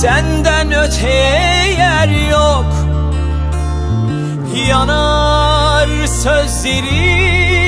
Senden öteye yer yok. Yanar sözlerim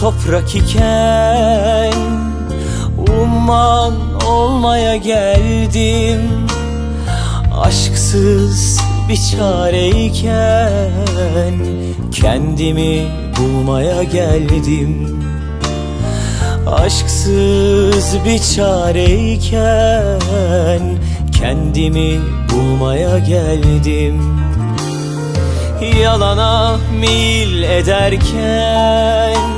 toprak iken Umman olmaya geldim. Aşksız bir çareyken Kendimi bulmaya geldim. Aşksız bir çareyken Kendimi bulmaya geldim. Yalana mil ederken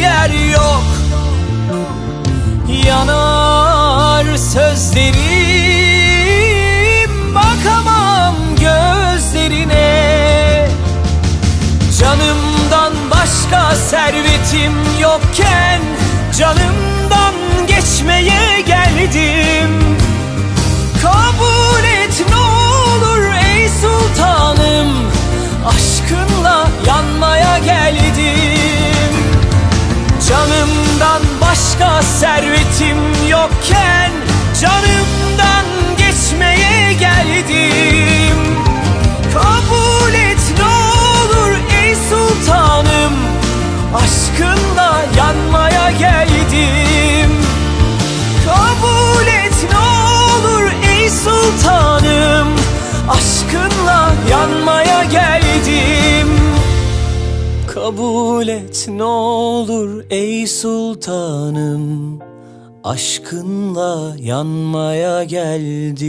yer yok. Yanar sözlerim Bakamam gözlerine. Canımdan başka servetim yokken Canımdan başka servetim yokken Canımdan Kabul et ne olur ey sultanım. Aşkınla yanmaya geldim